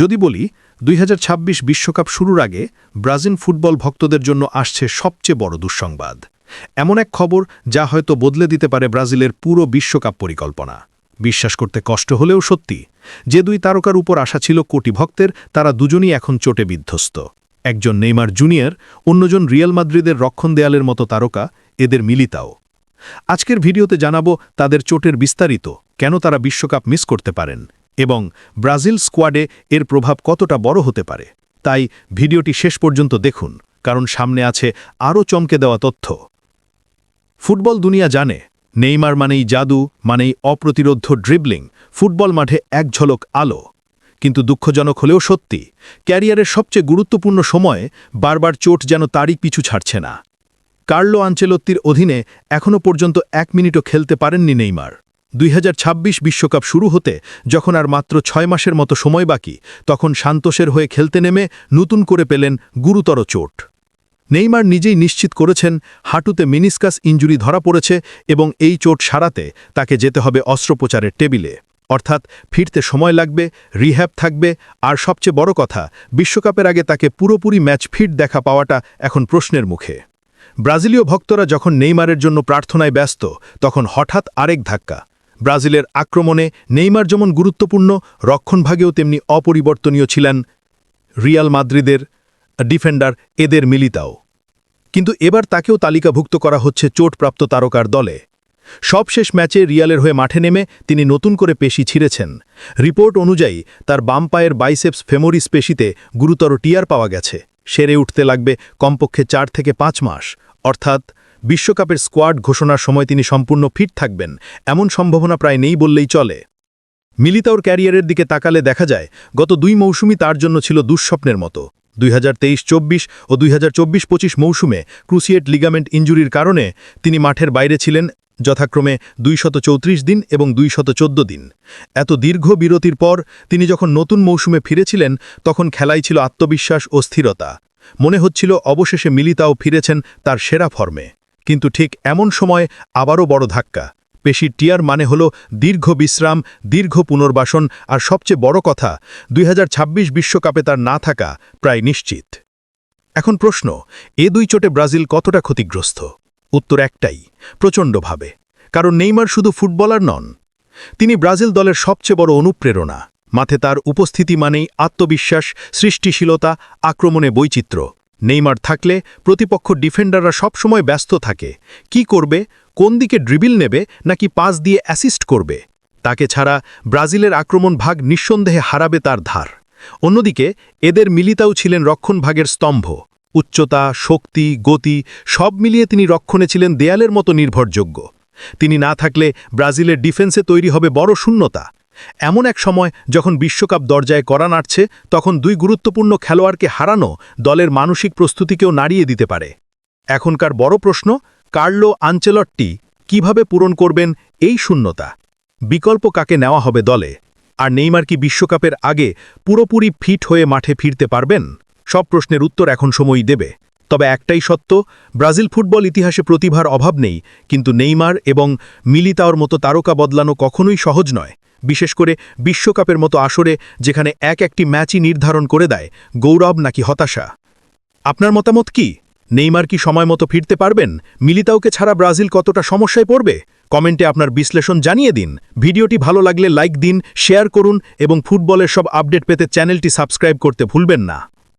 যদি বলি, দুই বিশ্বকাপ শুরুর আগে ব্রাজিল ফুটবল ভক্তদের জন্য আসছে সবচেয়ে বড় দুঃসংবাদ। এমন এক খবর যা হয়তো বদলে দিতে পারে ব্রাজিলের পুরো বিশ্বকাপ পরিকল্পনা। বিশ্বাস করতে কষ্ট হলেও সত্যি, যে দুই তারকার উপর আশা ছিল কোটি ভক্তের, তারা দুজনই এখন চোটে বিধ্বস্ত। একজন নেইমার জুনিয়র, অন্যজন রিয়াল মাদ্রিদের রক্ষণ দেয়ালের মতো তারকা, এদের মিলিতাও। আজকের ভিডিওতে জানাব তাদের চোটের বিস্তারিত, কেন তারা বিশ্বকাপ মিস করতে পারেন। এবং ব্রাজিল স্কোয়াডে এর প্রভাব কতটা বড় হতে পারে? তাই ভিডিওটি শেষ পর্যন্ত দেখুন, কারণ সামনে আছে আরও চমকে দেওয়া তথ্য। ফুটবল দুনিয়া জানে, নেইমার মানেই জাদু, মানেই অপ্রতিরোধ ড্রিবলিং ফুটবল মাঠে এক ঝলক আলো। কিন্তু দুঃখজনক হলেও সত্যি, ক্যারিয়ারের সবচেয়ে গুরুত্বপূর্ণ সময়ে বারবার চোট যেন তারই পিছু ছাড়ছে না। কার্লো আঞ্চেলত্তির অধীনে এখনও পর্যন্ত এক মিনিটও খেলতে পারেননি নেইমার। দুই বিশ্বকাপ শুরু হতে যখন আর মাত্র ছয় মাসের মতো সময় বাকি, তখন সান্তোষের হয়ে খেলতে নেমে নতুন করে পেলেন গুরুতর চোট। নেইমার নিজেই নিশ্চিত করেছেন, হাঁটুতে মিনিসকাস ইঞ্জুরি ধরা পড়েছে এবং এই চোট সারাতে তাকে যেতে হবে অস্ত্রোপচারের টেবিলে। অর্থাৎ ফিরতে সময় লাগবে, রিহ্যাব থাকবে, আর সবচেয়ে বড় কথা, বিশ্বকাপের আগে তাকে পুরোপুরি ম্যাচ ফিট দেখা পাওয়াটা এখন প্রশ্নের মুখে। ব্রাজিলীয় ভক্তরা যখন নেইমারের জন্য প্রার্থনায় ব্যস্ত, তখন হঠাৎ আরেক ধাক্কা। ব্রাজিলের আক্রমণে নেইমার যেমন গুরুত্বপূর্ণ রক্ষণভাগেও তেমনি অপরিবর্তনীয় ছিলেন রিয়াল মাদ্রিদের ডিফেন্ডার এদের মিলিতাও। কিন্তু এবার তাকেও তালিকাভুক্ত করা হচ্ছে চোটপ্রাপ্ত তারকার দলে। সবশেষ ম্যাচে রিয়ালের হয়ে মাঠে নেমে তিনি নতুন করে পেশি ছিঁড়েছেন। রিপোর্ট অনুযায়ী তার বাম পায়ের বাইসেপস ফেমোরিস পেশিতে গুরুতর টিয়ার পাওয়া গেছে। সেরে উঠতে লাগবে কমপক্ষে চার থেকে পাঁচ মাস, অর্থাৎ বিশ্বকাপের স্কোয়াড ঘোষণার সময় তিনি সম্পূর্ণ ফিট থাকবেন, এমন সম্ভাবনা প্রায় নেই বললেই চলে। মিলিতাওর ক্যারিয়ারের দিকে তাকালে দেখা যায়, গত দুই মৌসুমি তার জন্য ছিল দুঃস্বপ্নের মতো। দুই চব্বিশ ও দুই হাজার চব্বিশ মৌসুমে ক্রুসিয়েট লিগামেন্ট ইঞ্জুরির কারণে তিনি মাঠের বাইরে ছিলেন, যথাক্রমে দুইশত দিন এবং দুইশত দিন। এত দীর্ঘ বিরতির পর তিনি যখন নতুন মৌসুমে ফিরেছিলেন, তখন খেলাই ছিল আত্মবিশ্বাস ও স্থিরতা। মনে হচ্ছিল অবশেষে মিলিতাও ফিরেছেন তার সেরা ফর্মে। কিন্তু ঠিক এমন সময় আবারও বড় ধাক্কা। পেশির টিয়ার মানে হল দীর্ঘ বিশ্রাম, দীর্ঘ পুনর্বাসন, আর সবচেয়ে বড় কথা, দুই বিশ্বকাপে তার না থাকা প্রায় নিশ্চিত। এখন প্রশ্ন, এ দুই চোটে ব্রাজিল কতটা ক্ষতিগ্রস্ত? উত্তর একটাই, প্রচণ্ডভাবে। কারণ নেইমার শুধু ফুটবলার নন, তিনি ব্রাজিল দলের সবচেয়ে বড় অনুপ্রেরণা। মাথে তার উপস্থিতি মানেই আত্মবিশ্বাস, সৃষ্টিশীলতা, আক্রমণে বৈচিত্র্য। নেইমার থাকলে প্রতিপক্ষ ডিফেন্ডাররা সবসময় ব্যস্ত থাকে। কি করবে? কোন দিকে ড্রিবিল নেবে? নাকি পাস দিয়ে অ্যাসিস্ট করবে? তাকে ছাড়া ব্রাজিলের আক্রমণ ভাগ নিঃসন্দেহে হারাবে তার ধার। অন্যদিকে, এদের মিলিতাও ছিলেন রক্ষণ ভাগের স্তম্ভ। উচ্চতা, শক্তি, গতি সব মিলিয়ে তিনি রক্ষণে ছিলেন দেয়ালের মতো নির্ভরযোগ্য। তিনি না থাকলে ব্রাজিলের ডিফেন্সে তৈরি হবে বড় শূন্যতা। এমন এক সময় যখন বিশ্বকাপ দরজায় করা নাড়ছে, তখন দুই গুরুত্বপূর্ণ খেলোয়াড়কে হারানো দলের মানসিক প্রস্তুতিকেও নাড়িয়ে দিতে পারে। এখনকার বড় প্রশ্ন, কার্লো আঞ্চেলটটি কীভাবে পূরণ করবেন এই শূন্যতা? বিকল্প কাকে নেওয়া হবে দলে? আর নেইমার কি বিশ্বকাপের আগে পুরোপুরি ফিট হয়ে মাঠে ফিরতে পারবেন? সব প্রশ্নের উত্তর এখন সময়ই দেবে। তবে একটাই সত্য, ব্রাজিল ফুটবল ইতিহাসে প্রতিভার অভাব নেই, কিন্তু নেইমার এবং মিলিতাওর মতো তারকা বদলানো কখনোই সহজ নয়। বিশেষ করে বিশ্বকাপের মতো আসরে যেখানে এক একটি ম্যাচই নির্ধারণ করে দেয়, গৌরব নাকি হতাশা? আপনার মতামত কি? নেইমার কি সময় মতো ফিরতে পারবেন? মিলিতাওকে ছাড়া ব্রাজিল কতটা সমস্যায় পড়বে? কমেন্টে আপনার বিশ্লেষণ জানিয়ে দিন। ভিডিওটি ভালো লাগলে লাইক দিন, শেয়ার করুন এবং ফুটবলের সব আপডেট পেতে চ্যানেলটি সাবস্ক্রাইব করতে ভুলবেন না।